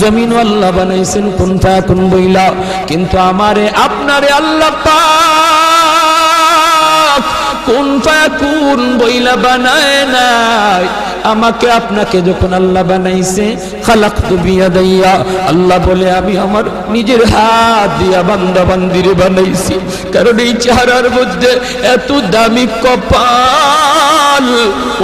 জমিন আল্লাহ বানাইছেন কোন কোন বইলা। কিন্তু আমারে, আপনারে আল্লাহ পাক কোন বইলা বানায় নাই। আমাকে আপনাকে যখন আল্লাহ বানাইছে খালাক বিয়া দাইয়া আল্লাহ বলে, আমি আমার নিজের হাত দিয়া বান্দা বান্দিরে বানাইছি। কারণ এই চেহারার মধ্যে এত দামি কপাল